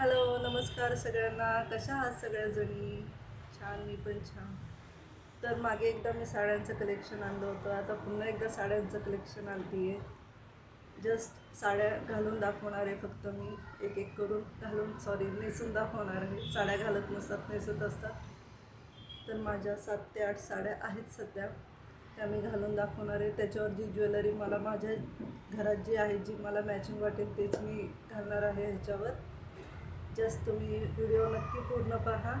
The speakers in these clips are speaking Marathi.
हॅलो नमस्कार सगळ्यांना. कशा आहात सगळ्याजणी? छान मी पण छान. तर मागे एकदा मी साड्यांचं कलेक्शन आणलं होतं. आता पुन्हा एकदा साड्यांचं कलेक्शन आणते आहे जस्ट साड्या घालून दाखवणार आहे फक्त मी. एक एक करून घालून सॉरी नेसून दाखवणार आहे. साड्या घालत नसतात नेसत असतात. तर माझ्या सात ते आठ साड्या आहेत सध्या. त्या मी घालून दाखवणार आहे. त्याच्यावर जी ज्वेलरी मला माझ्या घरात जी आहे जी मला मॅचिंग वाटेल तेच मी घालणार आहे ह्याच्यावर. जस्ट तुम्ही व्हिडिओ नक्की पूर्ण पहा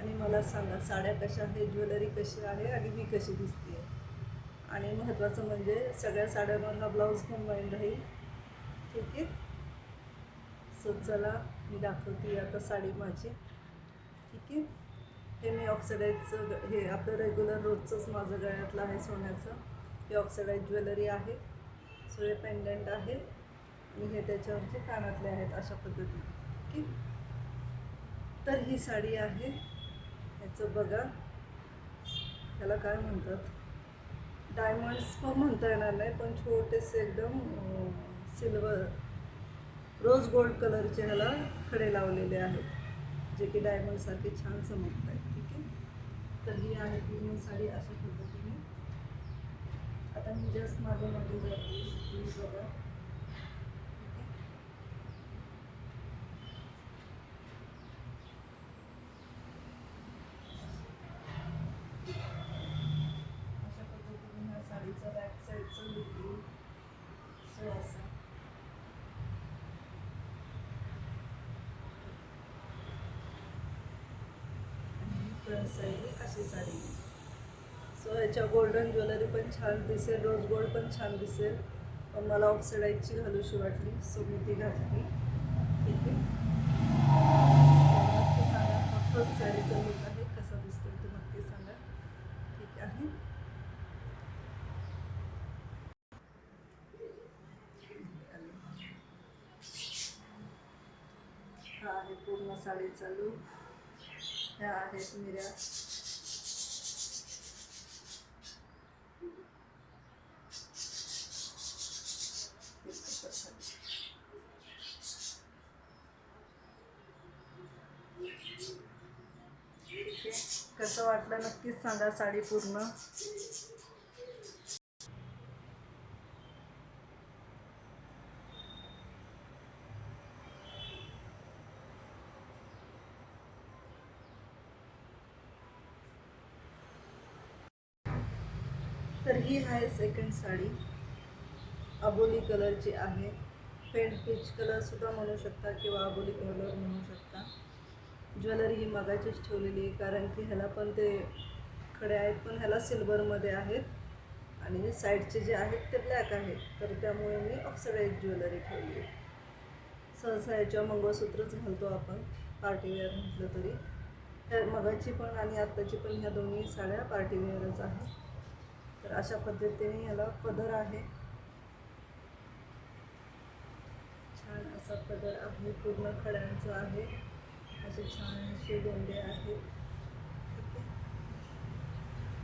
आणि मला सांगा साड्या कशा आहे ज्वेलरी कशी आहे आणि मी कशी दिसते आणि महत्त्वाचं म्हणजे सगळ्या साड्यांवर हा ब्लाऊज कंबाईन राहील. ठीक आहे? सो चला मी दाखवते आता साडी माझी. ठीक आहे? हे मी ऑक्सिडाईजचं ग- हे आपलं रेग्युलर रोजचंच माझं गळ्यातलं आहे सोन्याचं. हे ऑक्सिडाईज ज्वेलरी आहे. सो हे पेंडंट आहे. आणि हे त्याच्यावरचे कानातले आहेत अशा पद्धतीने. ठीक आहे? तर ही साडी आहे. ह्याचं बघा. त्याला काय म्हणतात? डायमंड्स पण म्हणता येणार नाही पण छोटेसे एकदम सिल्वर रोज गोल्ड कलरचे ह्याला खडे लावलेले आहेत. जे की डायमंडसारखे छान चमकत आहेत ठीक आहे? तर ही आहे पूर्ण साडी अशा पद्धतीने. आता मी जस्ट मागे मागे जाते. तुम्ही बघा ठीक आहे अशा पद्धतीने ह्या साडीचा बॅक साईडचा लुक येईल सो असा आणि अशी साडी. सो याच्या गोल्डन ज्वेलरी पण छान दिसेल रोज गोल्ड पण छान दिसेल. पण मला ऑक्सिडाईजची घालूशी वाटली सो मी ती घातली. ठीक आहे. सांगा हा फर्स्ट साडीचा लुक आहे कसा दिसतो ते नक्की सांगा. ठीक आहे. हा आहे पूर्ण साडीचा लूक ह्या आहेत मिऱ्या. ठीक कसं वाटलं नक्कीच सांगा साडी पूर्ण. तर ही आहे सेकंड साडी. अबोली कलरची आहे. पेंट पीच कलरसुद्धा म्हणू शकता किंवा अबोली कलर म्हणू शकता. ज्वेलरी ही मगाचीच ठेवलेली आहे कारण की ह्याला पण ते खडे आहेत पण ह्याला सिल्वरमध्ये आहेत. आणि साईडचे जे आहेत ते ब्लॅक आहेत. तर त्यामुळे मी ऑक्सिडाईज ज्वेलरी ठेवली आहे. सहसा याच्यावर मंगळसूत्रच घालतो आपण पार्टीवेअर म्हटलं तरी. तर मगाची पण आणि आत्ताची पण ह्या दोन्ही साड्या पार्टीवेअरच आहेत. तर अशा पद्धतीने याला पदर आहे. छान असा पदर आहे. पूर्ण खड्यांचा आहे. असे छान असे गोंडे आहेत. ठीक आहे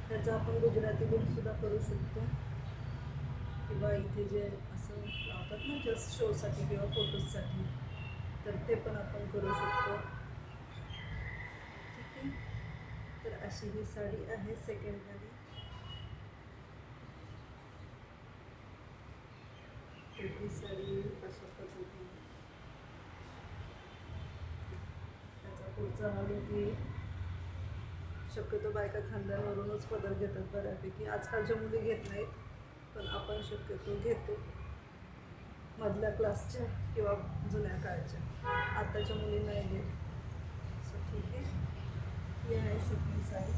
त्याचा आपण गुजराती सुद्धा करू शकतो. किंवा इथे जे असं लावतात ना जस्ट शोसाठी किंवा फोटोजसाठी तर ते पण आपण करू शकतो. ठीक आहे. तर अशी ही साडी आहे सेकंडमध्ये तर ही साडी अशा पद्धतीने त्याचा पुढचा हा look शक्यतो बायका खांद्यावरूनच पदर घेतात बऱ्यापैकी. आजकालच्या मुली घेत नाहीत पण आपण शक्यतो घेतो. मधल्या क्लासच्या किंवा जुन्या काळच्या. आताच्या मुली नाही घेत. सो ठीक आहे. हे आहे सेकंड आहे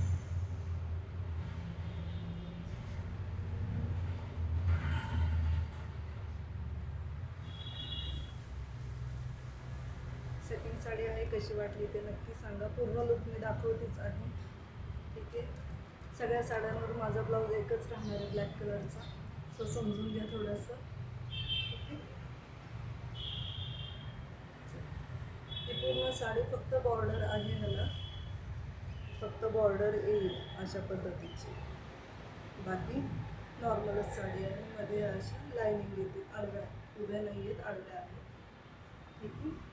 सेकंड साडी आहे कशी वाटली ते नक्की सांगा. पूर्ण लुक मी दाखवतेच आहे. ठीक आहे? सगळ्या साड्यांवर माझा ब्लाऊज एकच राहणार आहे ब्लॅक कलरचा सो समजून घ्या थोडंसं. ठीक आहे? ही पूर्ण साडी फक्त बॉर्डर आहे ह्याला फक्त बॉर्डर येईल अशा पद्धतीची. बाकी नॉर्मलच साडी आहे. मध्ये अशा लाईनिंग येते. आडव्या उभ्या नाही आहेत आडव्या आहेत. ठीक आहे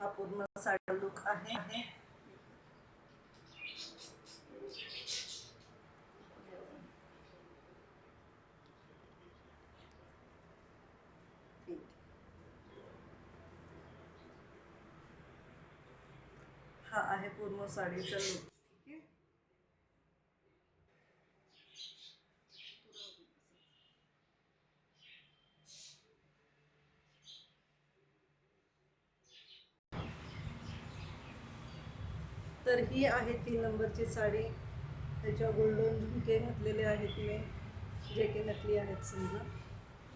हा पूर्ण साडी लुक आहे. हा आहे पूर्ण साडीचा लुक तर ही आहे तीन नंबरची साडी. त्याच्या गोल्डन झुमके घातलेले आहेत मी जे की नकली आहेत समजा.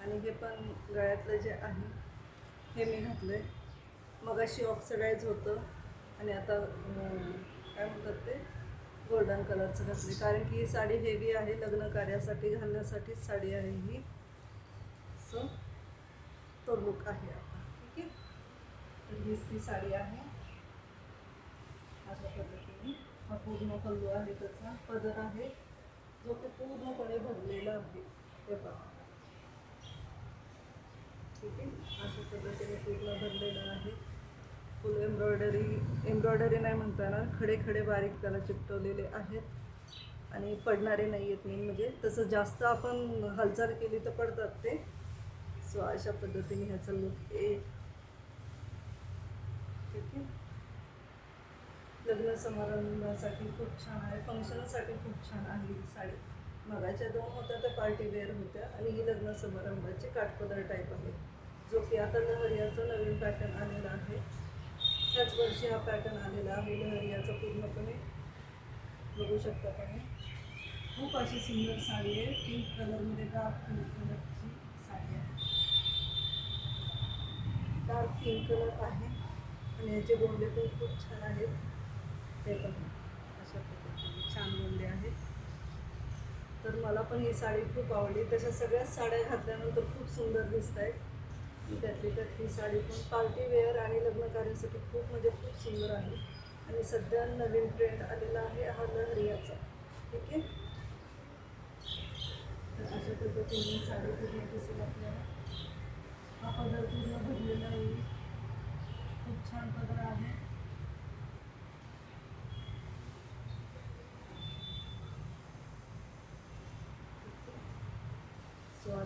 आणि हे पण गळ्यातलं जे आहे हे मी घातलं आहे मगाशी ऑक्सिडाईज होतं. आणि आता काय म्हणतात ते? गोल्डन कलरचं घातले कारण की ही साडी हेवी आहे. लग्न कार्यासाठी घालण्यासाठीच साडी आहे ही. सो तो लुक आहे आता. ठीक आहे? तर हीच ती साडी आहे. अशा पद्धतीने हा पूर्ण कल्लू आहे. त्याचा पदर आहे. जो की पूर्णपणे भरलेला आहे. ते पहा. ठीक आहे. अशा पद्धतीने पूर्ण भरलेलं आहे. फुल एम्ब्रॉयडरी एम्ब्रॉयडरी नाही म्हणता येणार खडे खडे बारीक त्याला चिकटवलेले आहेत. आणि पडणारे नाही आहेत मेन म्हणजे. तसं जास्त आपण हालचाल केली तर पडतात ते. सो अशा पद्धतीने ह्याचा लुक येईल ठीक आहे. लग्न समारंभासाठी खूप छान आहे. फंक्शनसाठी खूप छान आहे ही साडी. मगाच्या दोन होत्या त्या पार्टी वेअर होत्या आणि ही लग्न समारंभाची काठपदर टाईप आहे. जो की आता लहरियाचा नवीन पॅटर्न आलेला आहे. त्याच वर्षी हा पॅटर्न आलेला आहे. लहरियाचा पूर्णपणे बघू शकता तुम्ही. खूप अशी सुंदर साडी आहे. पिंक कलरमध्ये डार्क पिंक कलरची साडी आहे. डार्क पिंक कलर आहे. आणि याचे गोंडे पण खूप छान आहेत. ते पण अशा पद्धतीने छान बोलले आहेत. तर मला पण ही साडी खूप आवडली. तशा सगळ्याच साड्या घातल्यानंतर खूप सुंदर दिसत आहेत त्यातली त्यात ही साडी पण पार्टी वेअर आणि लग्न कार्यासाठी खूप म्हणजे खूप सुंदर आहे. आणि सध्या नवीन ट्रेंड आलेला आहे हा लहरियाचा. ठीक आहे? तर अशा पद्धतीने साडी पूर्ण दिसेल आपल्याला. हा पदर पूर्ण भरलेला आहे. खूप छान पदर आहे.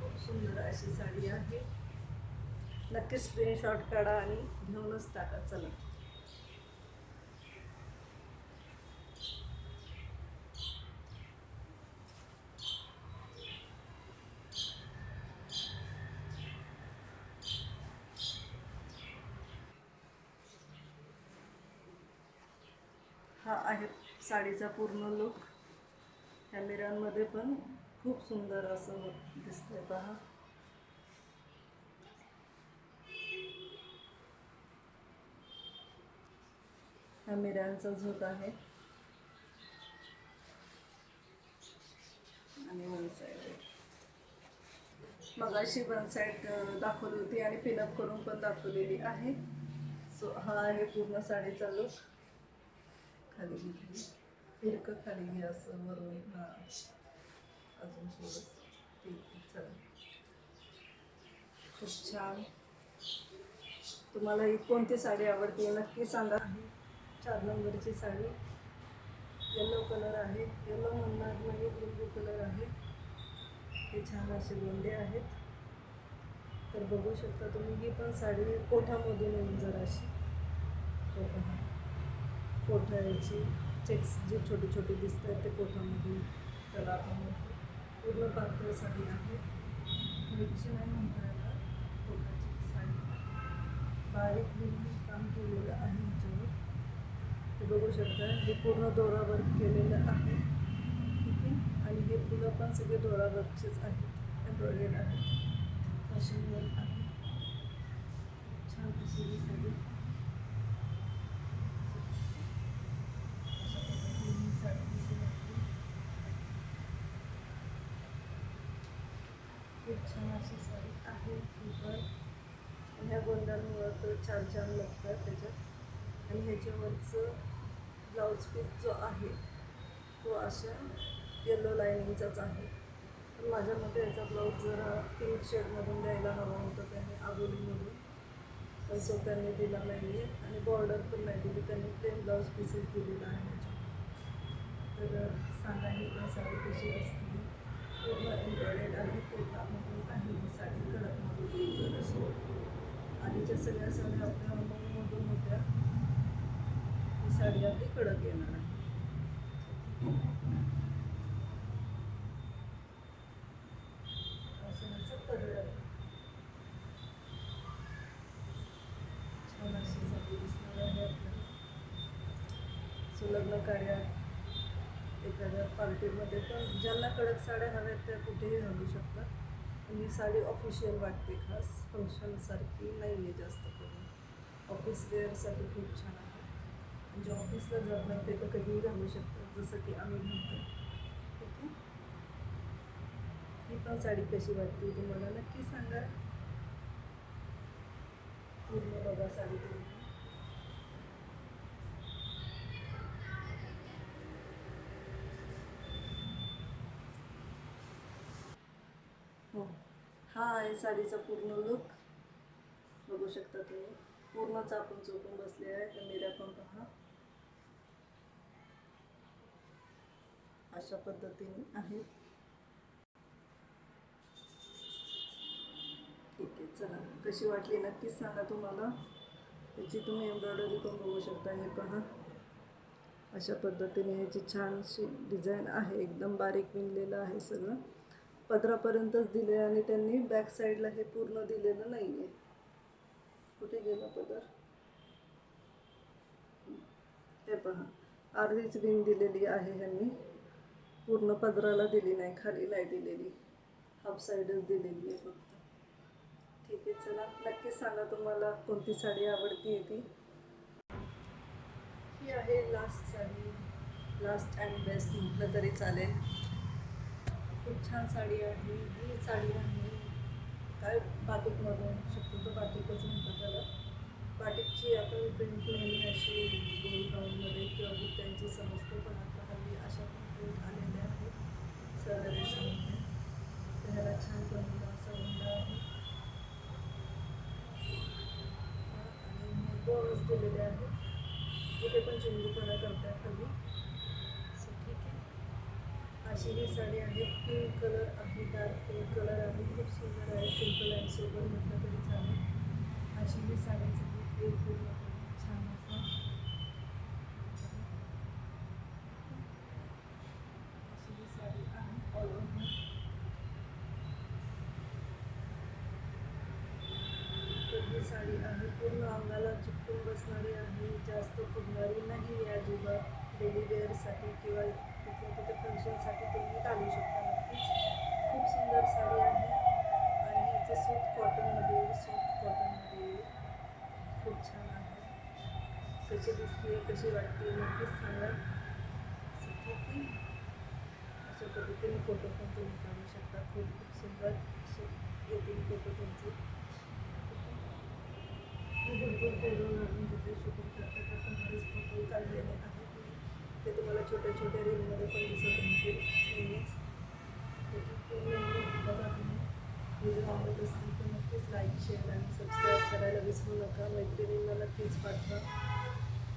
खूप सुंदर अशी साडी आहे. नक्की स्क्रीनशॉट काढा आणि घेऊनच टाका. चला. हा आहे साडीचा पूर्ण लुक कॅमेऱ्यांमध्ये पण खूप सुंदर असं दिसतंय पहा. हा मिऱ्यांचा झोत आहे. आणि वन साईड मग अशी वन साईड दाखवली होती आणि पिनअप करून पण दाखवलेली आहे. सो हा आहे पूर्ण साडीचा लुक खाली घेतली फिरकं खाली असं वरून. हां. अजून थोडंसं. ठीक आहे चला. खूप छान. तुम्हाला ही कोणती साडी आवडते नक्की सांगा. चार नंबरची साडी. येलो कलर आहे. येलो म्हणणार नाही ब्लू कलर आहे. हे छान असे गोंडे आहेत. तर बघू शकता तुम्ही ही पण साडी कोठामधून येईल जराशी. हो, हो. कोठा याची चेक्स जे छोटे छोटे दिसत आहेत ते कोठामधून त्याला आपण पूर्ण पातळ आहे. मिरची नाही म्हणता येणार कोठाची साडी. बारीक बिंदू काम केलेलं आहे ह्याच्यावर ते बघू शकता हे पूर्ण दोरावर केलेलं आहे. ठीक आहे? आणि हे फुलं पण सगळे दोरावरचेच आहेत एम्ब्रॉयडेड आहेत. फॅशनवर आहे. छान अशी ही साडी अशा पद्धतीने ही साडी दिसून येते खूप छान अशी साडी आहे ही पण. ह्या गोंधळमुळं तर छान छान लागतात त्याच्यात. आणि ह्याच्यावरचं ब्लाऊज पीस जो आहे तो अशा येलो लायनिंगचाच आहे. पण माझ्या मते याचा ब्लाऊज जरा पिंक शेडमधून द्यायला हवा होता त्याने आगोलीमधून पण सो त्यांनी दिला नाही आहे आणि बॉर्डर पण नाही दिली त्यांनी प्लेन ब्लाऊज पीसेस दिलेला आहे. तर सांगा ही पण साडी कशी असते. आहे साडी आधीच्या सगळ्या साड्या आपल्या मऊमधून होत्या ही साडी आपली कडक येणार आहे असं आहे छान अशी साडी दिसणार आहे आपल्याला सो लग्न कार्यात एखाद्या पार्टीमध्ये पण ज्यांना कडक साड्या हव्यात त्या कुठेही घालू शकतात. आणि ही साडी ऑफिशियल वाटते खास. फंक्शनसारखी नाही आहे जास्त करून. ऑफिस वेअरसाठी खूप छान आहे. म्हणजे ऑफिसला जातात ते तर कधीही घालू शकतात जसं की आम्ही म्हणतो ओके? ही पण साडी कशी वाटते तुम्हाला नक्की सांगा. पूर्ण बघा साडी तुम्ही हो हा आहे साडीचा पूर्ण लुक बघू शकता तुम्ही. पूर्ण आपण चोपून बसले आहे तर पण पहा. अशा पद्धतीने आहे. ठीक आहे चला. कशी वाटली नक्कीच सांगा तुम्हाला. याची तुम्ही एम्ब्रॉयडरी पण बघू शकता हे पहा. अशा पद्धतीने याची छानशी डिझाईन आहे. एकदम बारीक विणलेलं आहे सगळं. पदरापर्यंतच दिले आणि त्यांनी बॅक साईडला हे पूर्ण दिलेलं नाही आहे कुठे गेला पदर? हे पहा. अर्धीच बिन दिलेली आहे ह्यांनी. पूर्ण पदराला दिली नाही खाली नाही दिलेली. हाफ साईडच दिलेली आहे फक्त. ठीक आहे चला. नक्कीच सांगा तुम्हाला कोणती साडी आवडती आहे ती. ही आहे last sari. Last and best म्हटलं तरी चालेल. खूप छान साडी आहे ही साडी आहे. काय बाटिकमधून शक्यतो बाटिकच म्हणतात त्याला. बाटिकची आपण प्रिंट नेहमी अशी गोल ब्राऊनमध्ये किंवा त्यांची समजतो पण आता हल्ली अशा पण प्रिंट आलेल्या आहेत. सर्व रेषामध्ये तर ह्याला छान बनलेला असा गुंडा आहे. आणि बॉल्स दिलेले आहेत. इथे पण चिंगूपणा करतात हल्ली अशी ही साडी आहे. पिंक कलर आहे डार्क पिंक कलर आहे. खूप सुंदर आहे. सिंपल आहे सोबत म्हटलं तरी चालेल. अशी ही साडीचं लूक पूर्ण छान असा. अशी ही साडी आहे. ऑल ओव्हर तर ही साडी आहे. पूर्ण अंगाला चुकून बसणारी आहे. जास्त फुगणारी नाही या अजिबात. डेली वेअरसाठी किंवा कोणत्या फंक्शनसाठी तुम्ही घालू शकता. नक्कीच. खूप सुंदर साडी आहे. आणि ह्याचं सूट कॉटनमध्ये सॉफ्ट कॉटनमध्ये. खूप छान आहे. कशी दिसते कशी वाटते नक्कीच सांगा. की अशा पद्धतीने फोटो पण तुम्ही काढू शकता. खूप खूप सुंदर असे येतील फोटो तुमचे. भरपूर फोटो घालून तिथे शूटिंग करता. करता बरेच फोटो काढलेले आहेत. ते तुम्हाला छोट्या छोट्या रीलमध्ये पण दिसत राहतील नेहमीच पूर्ण बघा तुम्ही. व्हिडिओ आवडत असतील तर नक्कीच लाईक शेअर आणि सबस्क्राईब करायला विसरू नका. मैत्रिणींना नक्कीच पाठवा.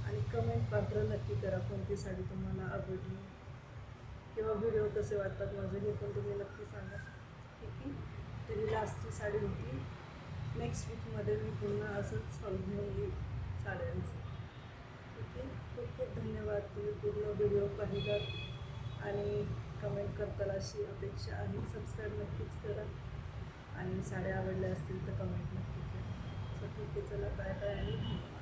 आणि कमेंट पात्र नक्की करा कोणती साडी तुम्हाला आवडली. किंवा व्हिडिओ कसे वाटतात माझे हे पण तुम्ही नक्की सांगा. ठीक आहे? तरी लास्टची साडी होती. नेक्स्ट वीकमध्ये मी पुन्हा असंच हॉल घेऊन येईल साड्यांचं. खूप खूप धन्यवाद. तुम्ही पूर्ण व्हिडिओ पाहिलात आणि कमेंट करताल अशी अपेक्षा आहे. सबस्क्राईब नक्कीच करा आणि साड्या आवडल्या असतील तर कमेंट नक्की करा. सो ठीक आहे. चला बाय बाय आणि धन्यवाद.